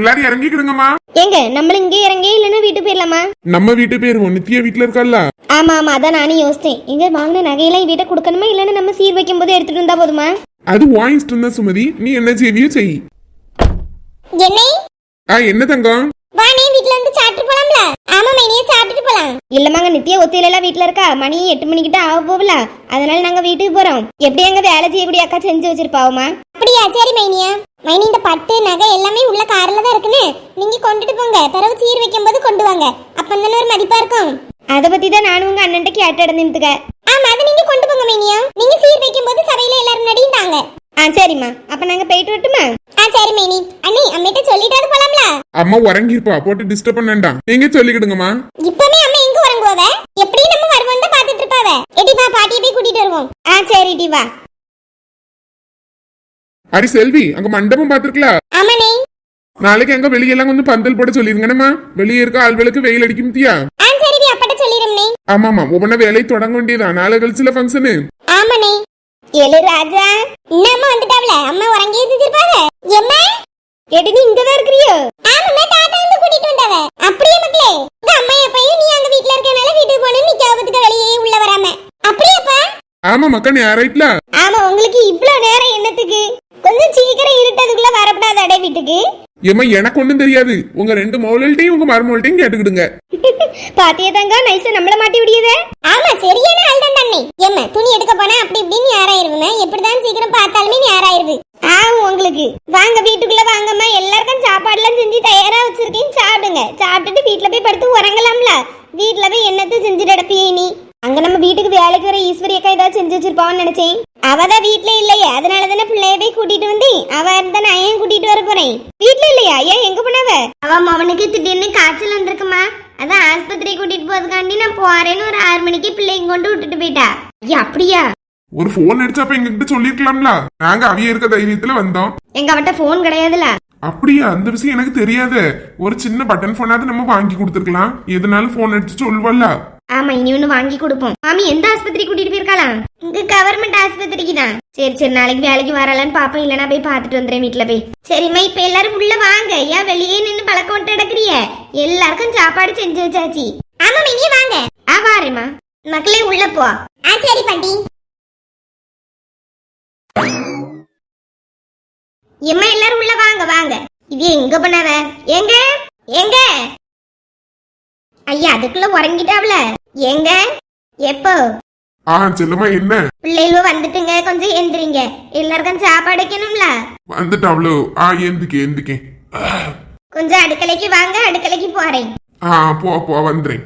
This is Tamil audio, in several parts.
எல்லாரும் இறங்கிக்கிடுங்கம்மா. ஏங்க நம்மள இங்கே இறங்கி இல்லைன்னா வீட்டு போயிடலாமா? நம்ம வீட்டு போயிருவோம். நித்யா வீட்டுல இருக்கல்ல ஆமா ஆமா அதான் நானும் யோசித்தேன் எங்க வாங்கின நகையெல்லாம் வீட்டை கொடுக்கணுமா? இல்லைன்னா நம்ம சீர் வைக்கும் போது எடுத்துட்டு வந்தா போதுமா? அது வாங்கிட்டு தான் சுமதி. நீ என்ன செய்வியோ செய். என்னை? ஆ என்ன தங்கம் வாணி வீட்ல இருந்து சாப்பிட்டு போலாம்ல ஆமா மைனியே சாப்பிட்டுட்டு போலாம். இல்லமாங்க நித்யா ஒத்தையில எல்லாம் வீட்ல இருக்கா? மணி எட்டு மணிக்கிட்ட ஆக போகல அதனால நாங்க வீட்டுக்கு போறோம். எப்படி எங்க வேலை செய்யக்கூடிய அக்கா செஞ்சு வச்சிருப்பாவுமா? அப்படியா சரி மைனியா. மைனி இந்த பட்டு நகை எல்லாமே உள்ள கார்ல தான் இருக்குன்னு நீங்க கொண்டுட்டு போங்க. பிறகு சீர் வைக்கும் போது கொண்டு வாங்க. அப்ப தானே ஒரு மதிப்பா இருக்கும். அத பத்தி தான் நானும் உங்க அண்ணன்ட்ட கேட்டு இடந்துக்க ஆமா அதை நீங்க கொண்டு போங்க மைனியா. நீங்க சீர் வைக்கும் போது சபையில எல்லாரும் முன்னாடியும் தாங்க ஆ சரிம்மா. அப்ப நாங்க போயிட்டு வரட்டுமா? ஆ சரி மைனி. அண்ணி அம்மிட்ட சொல்லிட்டாது போலாம்ல? அம்மா உறங்கிருப்பா போட்டு டிஸ்டர்ப் பண்ணேன்டா நீங்க சொல்லிக்கிடுங்கம்மா. இப்பவே அம்மா எங்க உறங்குவாவ? எப்படி நம்ம வருவோம் தான் பாத்துட்டு இருப்பாவ? எடி வா பாட்டியை போய் கூட்டிட்டு வருவோம். ஆ சரி டி வா. அரி செல்வி அங்க மண்டபம் பாத்துருக்கல ஆமாண்ணே நாளைக்கு அங்க வெளியெல்லாம் கொஞ்சம் பந்தல் போட சொல்லிருங்கண்ணம்மா. வெளியே இருக்க ஆள்களுக்கு வெயில் அடிக்கும் தியா ஆ சரி டி அப்பட்ட சொல்லிடும்னே ஆமாமா ஒவ்வொன்ன வேலை தொடங்க வேண்டியதா நாளை கழிச்சுல ஃபங்க்ஷனு ஆமாண்ணே எழு ராஜா இன்னம்மா வந்துட்டாவல? அம்மா உறங்கி இருப்பாவ எம்மா? எடி நீ இங்க தான் இருக்கிறியோ? ஆமாம்மா தாத்தா வந்து கூட்டிட்டு வந்தாவ. அப்படியே மக்களே உங்க அம்மா எப்பயும் நீ அங்க வீட்ல இருக்கனால வீட்டுக்கு போகணும் நீ கேவத்துக்கு வெளியே உள்ள வராம. அப்படியாப்பா? ஆமா மக்கா நீ ஆமா உங்களுக்கு இவ்ளோ நேரம் என்னத்துக்கு? கொஞ்சம் சீக்கிரம் இருட்டதுக்குள்ள வரப்படாத வீட்டுக்கு? ஏமா எனக்கு ஒண்ணும் தெரியாது. உங்க ரெண்டு மோலல்ட்டையும் உங்க மருமகள்ட்டையும் கேட்டுக்கிடுங்க. பாத்தியே தங்க நைஸா நம்மள மாட்டி விடியதே. ஆமா சரியான ஆள் தான் தண்ணி. ஏம்மா துணி எடுக்க போனா அப்படி இப்படின்னு யாராயிருவேன் எப்படிதான் சீக்கிரம் பார்த்தாலுமே யாராயிருது? ஆகும் உங்களுக்கு. வாங்க வீட்டுக்குள்ள வாங்கம்மா. எல்லாருக்கும் சாப்பாடுலாம் செஞ்சு தயாரா வச்சிருக்கேன். சாப்பிடுங்க. சாப்பிட்டுட்டு வீட்ல போய் படுத்து உறங்கலாம்ல. வீட்ல போய் என்னத்தை செஞ்சுட்டு அடப்பியே நீ அங்க நம்ம வீட்டுக்கு வேலைக்கு வர ஈஸ்வரி அக்கா ஏதாவது செஞ்சு வச்சிருப்பான்னு நினைச்சேன். அவதான் வீட்ல இல்லையே. அதனால தானே பிள்ளைய போய் கூட்டிட்டு வந்து அவ இருந்தா நான் ஏன் கூட்டிட்டு வர போறேன்? வீட்ல இல்லையா? ஏன் எங்க போனவ அவ? அவனுக்கு திடீர்னு காய்ச்சல் வந்திருக்குமா? அதான் ஆஸ்பத்திரி கூட்டிட்டு போறதுக்காண்டி நான் போறேன்னு ஒரு ஆறு மணிக்கு பிள்ளைங்க கொண்டு விட்டுட்டு போயிட்டா. ஐயா அப்படியா? ஒரு போன் அடிச்சப்ப எங்க கிட்ட சொல்லிருக்கலாம்ல நாங்க அவிய இருக்க தைரியத்துல வந்தோம். எங்க அவட்ட போன் கிடையாதுல. அப்படியா? அந்த விஷயம் எனக்கு தெரியாது. ஒரு சின்ன பட்டன் போனாவது நம்ம வாங்கி கொடுத்துருக்கலாம். எதுனாலும் போன் அடிச்சு சொல்லுவல்ல ஆமா இனி ஒண்ணு வாங்கி கொடுப்போம். மாமி எந்த ஆஸ்பத்திரி கூட்டிட்டு போயிருக்கலாம் இங்க கவர்மெண்ட் ஆஸ்பத்திரிக்கு தான். சரி சரி நாளைக்கு வேலைக்கு வரலான்னு பாப்போம். இல்லனா போய் பார்த்துட்டு வந்துறேன் வீட்ல போய். சரிம்மா இப்ப எல்லாரும் உள்ள வாங்க. ஏன் வெளியே நின்னு பழக்கம் விட்டு கிடக்குறிய எல்லாருக்கும் சாப்பாடு செஞ்சு வச்சாச்சு. ஆமா நீ வாங்க. ஆ வாரேம்மா. மக்களே உள்ள போ. ஆ சரி பாட்டி. எம்மா எல்லாரும் உள்ள வாங்க வாங்க. இது எங்க பண்ணாவ எங்க எங்க ஐயா அதுக்குள்ள உறங்கிட்டாவ்ல எங்க எப்போ? ஆ செல்லம்மா என்ன? பிள்ளைகளும் வந்துட்டுங்க கொஞ்சம் எந்திரிங்க. எல்லாருக்கும் சாப்பாடு வைக்கணும்ல? வந்துட்டாவ்ளோ. ஆ எந்திக்கே எந்திக்கே. கொஞ்சம் அடுக்கலைக்கு வாங்க அடுக்கலைக்கு போறேன். ஆ போ போ வந்துறேன்.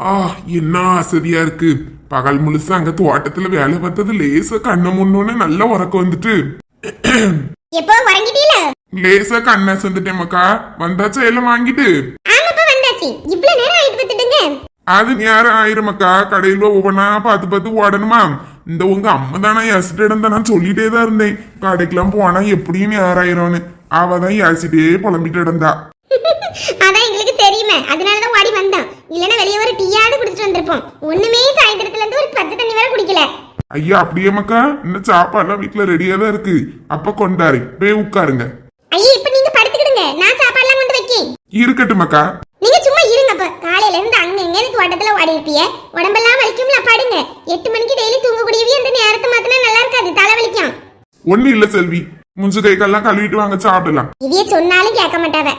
ஆ என்ன அசதியா இருக்கு. பகல் முழுசா அங்க தோட்டத்துல வேலை பார்த்தது லேசா கண்ண முன்னோன்னு நல்ல உறக்கம் வந்துட்டு. எப்போ உறங்கிட்டீல? லேசா கண்ணை வந்துட்டேன் மக்கா. வந்தாச்சா எல்லாம் வாங்கிட்டு? ஆமாப்பா வந்தாச்சு. இவ்வளவு நேரம் ஆயிட்டு பார்த்துட்டுங்க. அது நேரம் ஆயிரம் மக்கா கடையில ஒவ்வொன்றா பார்த்து பார்த்து ஓடணுமா? இந்த உங்க அம்மா தானே யசிட்டிடம் தான் நான் சொல்லிட்டே தான் இருந்தேன். கடைக்கெல்லாம் போனா எப்படியும் நேரம் ஆயிரும்னு. அவ தான் யசிட்டே புலம்பிட்டு இருந்தா அதான் எங்களுக்கு தெரியுமே. அதனாலதான் ஓடி வந்தோம். இல்லனா வெளியே ஒரு டீயாவது குடிச்சிட்டு வந்திருப்போம். ஒண்ணுமே சாயந்தரத்துல இருந்து ஒரு பச்சை தண்ணி வேற குடிக்கல. ஐயா அப்படியே மக்கா இன்னும் சாப்பாடுலாம் வீட்டுல ரெடியா தான் இருக்கு. அப்ப கொண்டாரு. போய் உட்காருங்க. ஐயா இப்ப நீங்க படுத்துக்கிடுங்க. நான் சாப்பாடுலாம் கொண்டு வைக்கேன். இருக்கட்டும் மக்கா நீங்க சும்மா இருங்க அப்ப காலையில இருந்து அங்க எங்கன்னு தோட்டத்துல ஓடி இருப்பிய உடம்பெல்லாம் வலிக்கும்ல படுங்க. எட்டு மணிக்கு டெய்லி தூங்கக்கூடியவே அந்த நேரத்தை மாத்தினா நல்லா இருக்காது. தலை வலிக்கும். ஒண்ணு இல்ல செல்வி. முஞ்சு கை கால்லாம் கழுவிட்டு வாங்க சாப்பிடலாம். இதைய சொன்னாலும் கேட்க மாட்டாவ.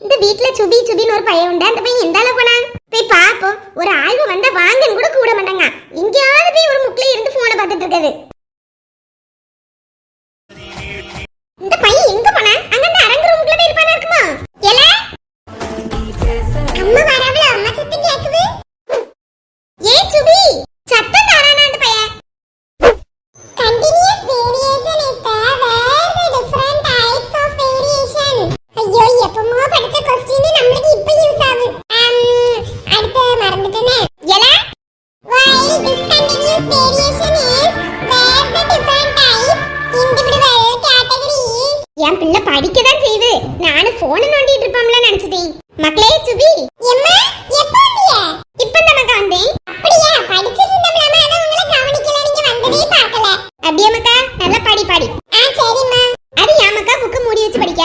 இந்த வீட்ல சுபி சுபின்னு ஒரு பையன் உண்டு. அந்த பையன் எந்த அளவு போனா? போய் பாப்போம். ஒரு ஆள்வு வந்தா வாங்கன்னு கூட கூட மாட்டாங்க. எங்கேயாவது போய் ஒரு முக்கில இருந்து போனை பார்த்துட்டு இருக்குது. டிவி பார்க்கல. அப்படியேமாக்கா நல்லா படி படி. ஆ சரிம்மா. அது யாமக்கா புக்க மூடி வச்சு படிக்க?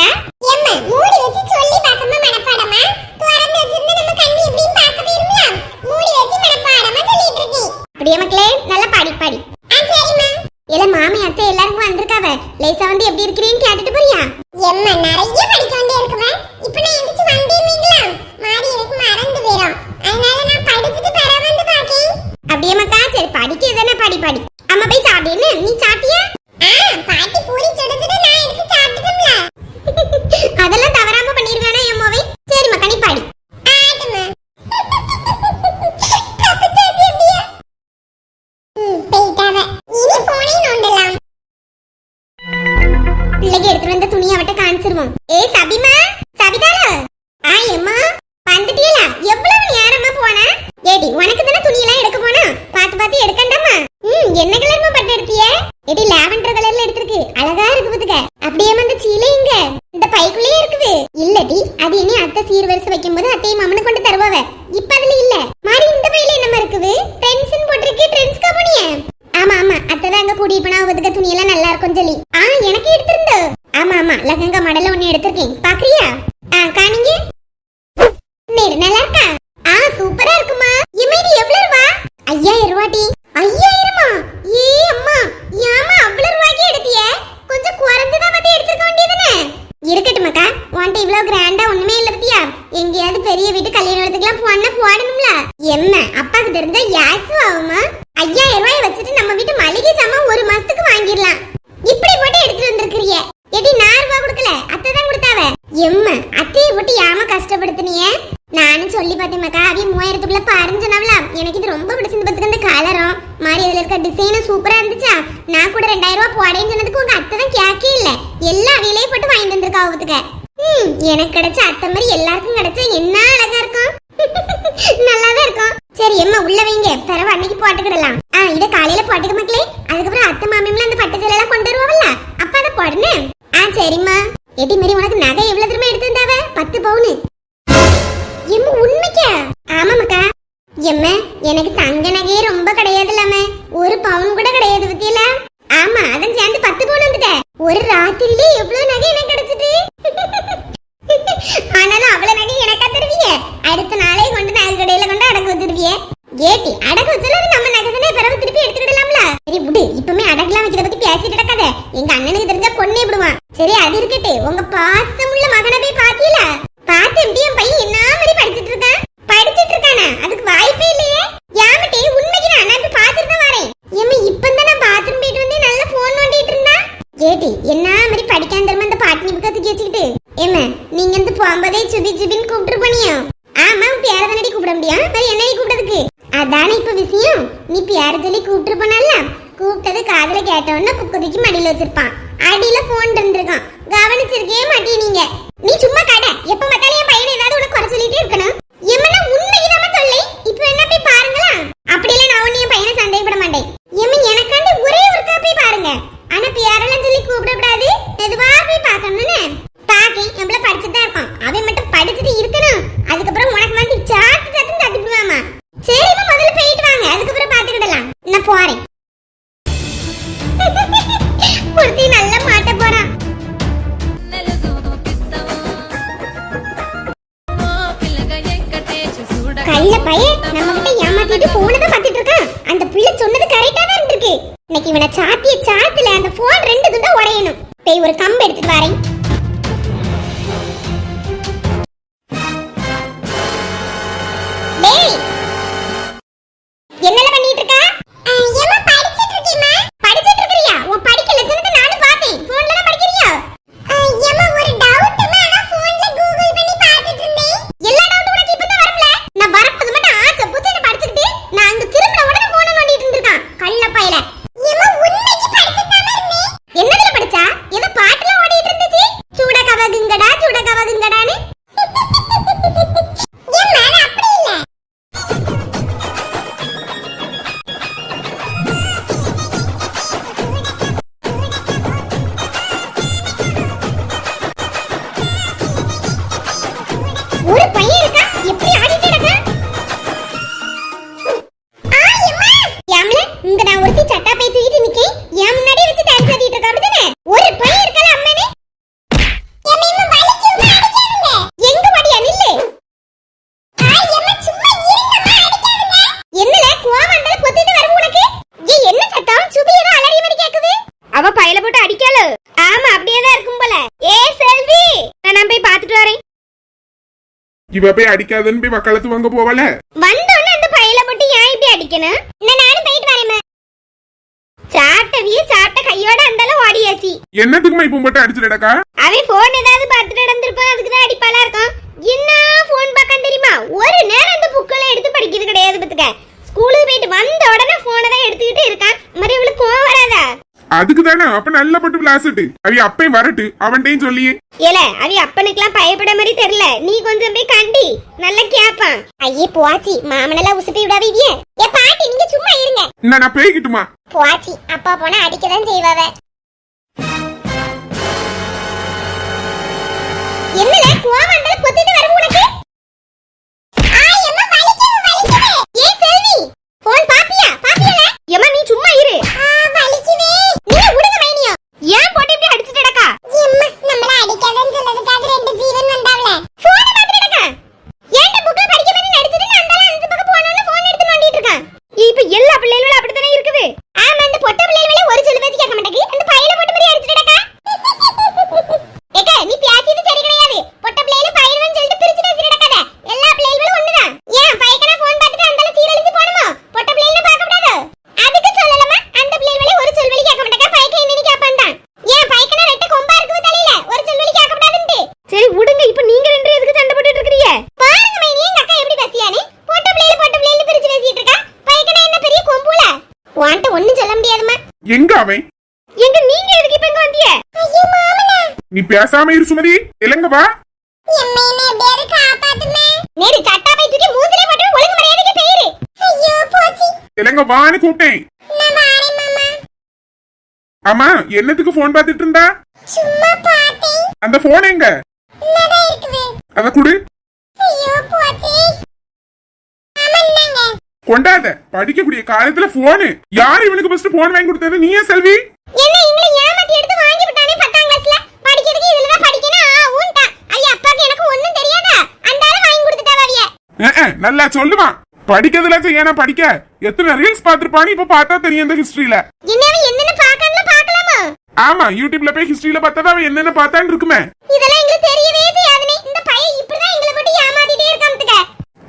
ஏம்மா மூடி வச்சு சொல்லி பார்க்கமா மனப்பாடமா? திறந்து வச்சிருந்து நம்ம கண்ணு எப்படியும் பார்க்கவே இருக்கலாம் மூடி வச்சு மனப்பாடமா சொல்லிட்டு இருக்கீ. அப்படியே மக்களே? நல்லா பாடி பாடி. ஆ சரிம்மா. இல்ல மாமி அத்தை எல்லாரும் வந்திருக்காவ? லேசா வந்து எப்படி இருக்கிறீன்னு கேட்டுட்டு போறியா? ஏம்மா நிறைய படிக்க வேண்டிய இருக்குவ இப்போ நான் எந்திரிச்சு வந்தேன்னீங்களா மாறி எனக்கு மறந்து போயிடும் அதனால நான் படிச்சுட்டு பெற வந்து பாக்கி அப்படியே மக்கா? சரி படிக்க தானே படி படி. 你咋的？எடுத்திருக்கேன். பாக்குறியா ஆ காணிங்க நேரு நல்லா இருக்கா ஆ சூப்பரா இருக்குமா இம்மா இது எவ்வளவு ரூபா ஐயாயிரம் ரூபாடி ஐயாயிரமா ஏ அம்மா ஏமா அவ்வளவு ரூபாய்க்கு எடுத்திய கொஞ்சம் குறைஞ்சுதான் வந்து எடுத்துக்க வேண்டியதுனே இருக்கட்டும் மக்கா உன்ட்ட இவ்வளவு கிராண்டா ஒண்ணுமே இல்ல பத்தியா எங்கேயாவது பெரிய வீட்டு கல்யாணத்துக்குலாம் போனா போடணும்ல என்ன அப்பாக்கு தெரிஞ்சா யாசு ஆகுமா ஐயாயிரம் ரூபாய் வச்சுட்டு நம்ம வீட்டு மளிகை சாமான் ஒரு மாசத்துக்கு வாங்கிடலாம் இப்படி போட்டு எடுத்துட்டு வந்திருக்கிறிய எடி நான் ரூபா கொடுக்கல அத்தை தான் கொடுத்தாவ எம்ம அத்தையை போட்டு யாம கஷ்டப்படுத்தினிய நானும் சொல்லி பார்த்தேன் மக்கா அவிய மூவாயிரத்துக்குள்ள பாருன்னு சொன்னாவல எனக்கு இது ரொம்ப பிடிச்சிருந்து பார்த்துக்க இந்த கலரும் மாதிரி இதுல இருக்க டிசைனும் சூப்பரா இருந்துச்சா நான் கூட ரெண்டாயிரம் ரூபாய் போடேன்னு சொன்னதுக்கு உங்க அத்தை தான் கேக்கே இல்ல எல்லா அவியிலையும் போட்டு வாங்கிட்டு வந்திருக்கா அவத்துக்க ம் எனக்கு கிடைச்ச அத்தை மாதிரி எல்லாருக்கும் கிடைச்சா என்ன அழகா இருக்கும் நல்லாதான் இருக்கும் சரி எம்மா உள்ள வைங்க பிறகு அன்னைக்கு போட்டுக்கிடலாம் ஆ இத காலையில போட்டுக்க மக்களே. அதுக்கப்புறம் அத்தை மாமியம்ல அந்த பட்டு சேலை எல்லாம் கொண்டு வருவாங்கல்ல அப்ப அதை போடுனே ஆ சரிம்மா. எடி மாரி உனக்கு நகை எவ்வளவு திரும்ப எடுத்து வந்தாவ பத்து பவுனு. எம்ம உண்மைக்கா? ஆமாமக்கா. எம்ம எனக்கு தங்க நகையே ரொம்ப கிடையாது இல்லாம ஒரு பவுன் கூட கிடையாது பத்தியில ஆமா அதன் சேர்ந்து பத்து பவுன் வந்துட்ட. ஒரு ராத்திரிலே எவ்வளவு நகை எனக்கு கிடைச்சிட்டு ஆனாலும் அவ்வளவு நகை எனக்கா தருவீங்க அடுத்த நாளே கொண்டு நகை கடையில கொண்டு அடகு வச்சிருவிய. ஏட்டி அடகு வச்சாலும் நம்ம நகை தானே பிறகு திருப்பி எடுத்துக்கிடலாம்ல சரி விடு இப்பமே அடகுலாம் வைக்கிறத பத்தி பேசிட்டு கிடக்காத எங்க அண்ணனுக்கு தெரிஞ்சா கொன்னே விடுவான் சரி அது இருக்கட்டு உங்க பாசமுள்ள மகனை போய் பாத்தீல பார்த்து எப்படி என் பையன் என்ன மாதிரி படிச்சிட்டு இருக்கான் படிச்சிட்டு இருக்கானா அதுக்கு வாய்ப்பே இல்லையே யாமட்டி உண்மைக்கு நான் நான் இப்ப பாத்துட்டு தான் வரேன் ஏம்மா இப்பதான் நான் பாத்ரூம் போயிட்டு வந்து நல்ல போன் நோண்டிட்டு இருந்தா ஏட்டி என்ன மாதிரி படிக்காம தரமா இந்த பாட்டினி புக்கை தூக்கி வச்சுக்கிட்டு ஏம்மா நீங்க வந்து போகும்போதே அப்படின்னு சுபின்னு கூப்பிட்டு போனியோ? ஆமா உன் பேர தானடி கூப்பிட முடியும்? வேற என்னடி கூப்பிட்டதுக்கு அதானே இப்ப விஷயம். நீ பேர சொல்லி கூப்பிட்டு போனல்ல. கூப்பிட்டது காதுல கேட்டவொடனே புக்கு மடியில வச்சிருப்பான். அடியில போன் இருந்திருக்கான் கவனிச்சிருக்கே மாட்டீங்க நீங்க. நீ சும்மா கடை. எப்ப பார்த்தாலும் என் பையனை ஏதாவது உனக்கு குறை சொல்லிட்டே இருக்கணும். எம்மனா உண்மைக்கு நம்ம சொல்லி. இப்ப என்ன போய் பாருங்களா? அப்படியெல்லாம் நான் ஒன்னும் என் பையனை சந்தேகப்பட மாட்டேன். எம்மன் எனக்காண்டி ஒரே ஒருக்கா போய் பாருங்க. ஆனா பேரெல்லாம் சொல்லி கூப்பிடப்படாது எதுவா போய் பார்க்கணும்னு. சாத்திய அந்த போன் ரெண்டு துண்டா உடையணும். போய் ஒரு கம்பு எடுத்துட்டு வரேன். இவ போய் அடிக்காதன்னு போய் வக்காலத்து வாங்க போவால வந்தோடனே அந்த பையில போட்டு ஏன் இப்படி அடிக்கணும்? நான் நானும் போயிட்டு வரேன் சாப்பிட்டவிய சாப்பிட்ட கையோட அந்தாலும் ஓடியாச்சு. என்னத்துக்குமா இப்ப மட்டும் அடிச்சிடக்கா அவன் போன் ஏதாவது பார்த்துட்டு நடந்திருப்பான் அதுக்கு தான் அடிப்பாளா இருக்கும் என்ன போன் பார்க்க தெரியுமா? ஒரு நேரம் அந்த புக்கெல்லாம் எடுத்து படிக்கிறது கிடையாது பத்துக்க ஸ்கூலுக்கு போயிட்டு வந்த உடனே போனை தான் எடுத்துக்கிட்டு இருக்கான். மாதிரி இவளுக்கு கோவம் வராதா? அதுக்கு தானே அப்ப நல்ல பட்டு விளாசிட்டு. அவி அப்பையும் வரட்டு அவன்கிட்டயும் சொல்லியே. ஏல அவி அப்பனுக்குலாம் பயப்பட மாதிரி தெரியல. நீ கொஞ்சம் போய் கண்டி நல்லா கேப்பான். ஐயே போச்சி மாமனெல்லாம் உசுப்பி விடாதீங்க ஏ பாட்டி நீங்க சும்மா இருங்க. என்ன நான் பேய்கிட்டுமா? போச்சி அப்பா போனா அடிக்க தான் செய்வாவ. என்னல கோவம் வந்தால பொத்திட்டு வரும் உனக்கு? ஏ செல்வி போன் பாப்பியா? பாப்பியா ஏமா நீ சும்மா இரு. நீ பேசாம இரு சுமதி. இலங்க வா. எம்மே என்ன எப்படியாவது காப்பாத்துமே நேரு சட்டா போய் தூக்கி மூஞ்சிலே போட்டு ஒழுங்கு மரியாதைக்கு பெயரு. ஐயோ போச்சு. இலங்க வான்னு கூப்பிட்டேன். ஆமா என்னத்துக்கு போன் பார்த்துட்டு இருந்தா? அந்த போன் எங்க? அத குடு. ஐயோ போச்சு. ஆமா என்னங்க? கொண்டாத. படிக்கக்கூடிய காலத்துல போனு யாரு இவனுக்கு ஃபர்ஸ்ட் போன் வாங்கி கொடுத்தது? நீயே செல்வி. என்ன ஏமாத்தி எடுத்து வாங்கி பத்தாம் கிளாஸ்ல படிக்கிறதுக்கு இதுல தான் படிக்கணும் ஆ ஊன்ட்டா ஐயா அப்பாக்கு எனக்கு ஒண்ணும் தெரியாதா அந்த ஆளு வாங்கி கொடுத்துட்டா வாரிய அஹ், அஹ், நல்லா சொல்லுவான் படிக்கிறதுல ஏன்னா படிக்க. எத்தனை ரீல்ஸ் பார்த்திருப்பான்னு இப்ப பார்த்தா தெரியும் இந்த ஹிஸ்டரியில ஆமா யூடியூப்ல போய் ஹிஸ்டரியில பார்த்தா அவன் என்னென்ன பார்த்தான்னு இருக்குமே. இதெல்லாம் எங்களுக்கு தெரியவே செய்யாதுனே இந்த பையன் இப்படிதான் எங்களை போட்டு ஏமாத்திட்டே இருக்காமத்துக்க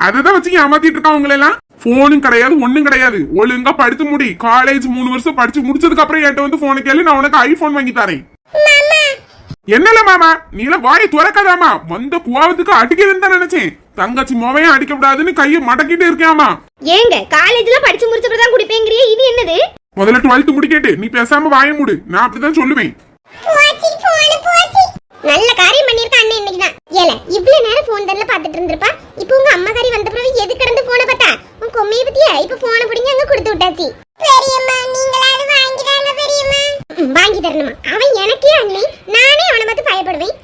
அததான் வச்சு ஏமாத்திட்டு இருக்கான் உங்களை எல்லாம் போனும் கிடையாது ஒண்ணும் கிடையாது. ஒழுங்கா படித்து முடி. காலேஜ் மூணு வருஷம் படிச்சு முடிச்சதுக்கு அப்புறம் என்கிட்ட வந்து போனை கேளு நான் உனக்கு ஐபோன் வாங்கி தரேன். என்னல மாமா? நீல வாயை துறக்காதாமா? வந்த குவாவத்துக்கு அடிக்கிறதுன்னு தான் நினைச்சேன். தங்கச்சி மொவையும் அடிக்க கூடாதுன்னு கையை மடக்கிட்டு இருக்காமா ஏங்க காலேஜ்ல படிச்சு முடிச்சப்ப தான் குடிப்பேங்கிறியே இது என்னது? முதல்ல டுவெல்த் முடிக்கட்டு. நீ பேசாம வாய மூடு. நான் அப்படிதான் சொல்லுவேன். நல்ல காரியம் பண்ணிருக்க அண்ணன் இன்னைக்கு தான். ஏல இவ்வளவு நேரம் போன் தரல பாத்துட்டு இருந்திருப்பா. இப்போ உங்க அம்மா காரி வந்த பிறகு எது கிடந்து போன பார்த்தா? உன் கொம்மைய பத்தியா? இப்ப போன பிடிங்க அங்க கொடுத்து விட்டாச்சு. பெரியம்மா நீங்களாவது வாங்கிடாங்க பெரியம்மா. ம், வாங்கி தரணுமா? அவன் எனக்கே அண்ணி நானே அவனை மட்டும் பயப்படுவேன்.